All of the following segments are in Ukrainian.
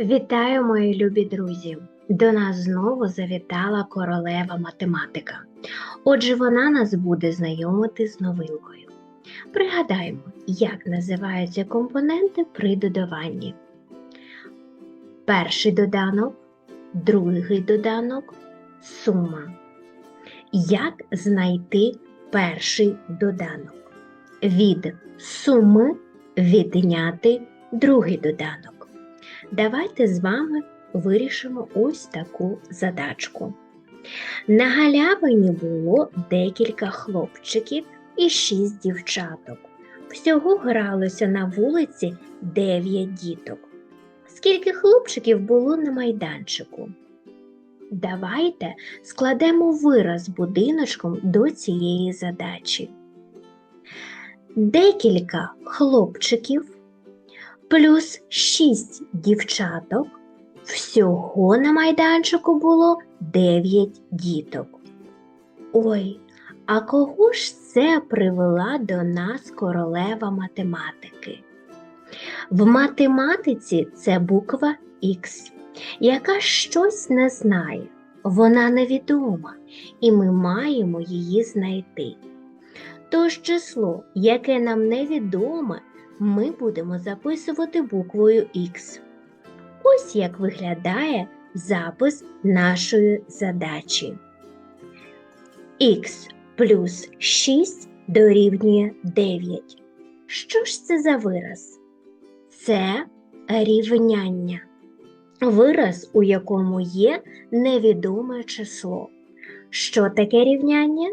Вітаю, мої любі друзі! До нас знову завітала королева математика. Отже, вона нас буде знайомити з новинкою. Пригадаємо, як називаються компоненти при додаванні. Перший доданок, другий доданок, сума. Як знайти перший доданок? Від суми відняти другий доданок. Давайте з вами вирішимо ось таку задачку. На галявині було декілька хлопчиків і шість дівчаток. Всього гралося на вулиці дев'ять діток. Скільки хлопчиків було на майданчику? Давайте складемо вираз будиночком до цієї задачі. Декілька хлопчиків плюс 6 дівчаток. Всього на майданчику було 9 діток. Ой, а кого ж це привела до нас королева математики? В математиці це буква Х, яка щось не знає, вона невідома, і ми маємо її знайти. Тож число, яке нам невідоме, ми будемо записувати буквою Х. Ось як виглядає запис нашої задачі. Х плюс 6 дорівнює 9. Що ж це за вираз? Це рівняння. Вираз, у якому є невідоме число. Що таке рівняння?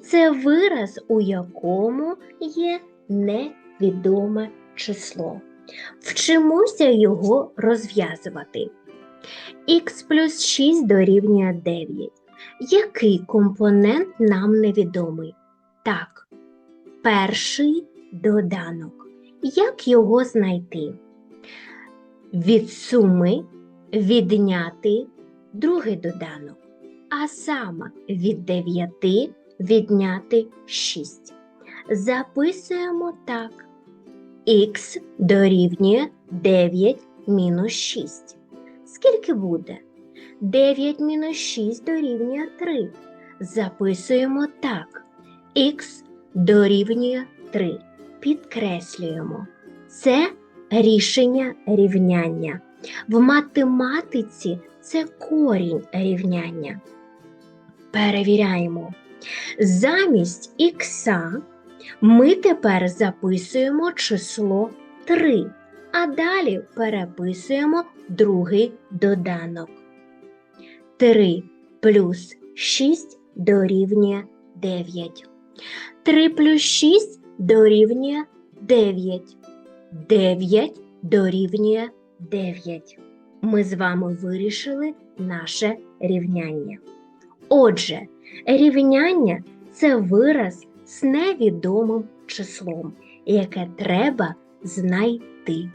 Це вираз, у якому є невідоме число. Вчимося його розв'язувати. Х плюс 6 дорівнює 9. Який компонент нам невідомий? Так, перший доданок. Як його знайти? Від суми відняти другий доданок, а саме від 9 відняти 6. Записуємо так. Х дорівнює 9 мінус 6. Скільки буде? 9 мінус 6 дорівнює 3. Записуємо так. Х дорівнює 3. Підкреслюємо. Це рішення рівняння. В математиці це корінь рівняння. Перевіряємо. Замість х ми тепер записуємо число 3, а далі переписуємо другий доданок. 3 плюс 6 дорівнює 9. 3 плюс 6 дорівнює 9. 9 дорівнює 9. Ми з вами вирішили наше рівняння. Отже, рівняння це вираз з невідомим числом, яке треба знайти.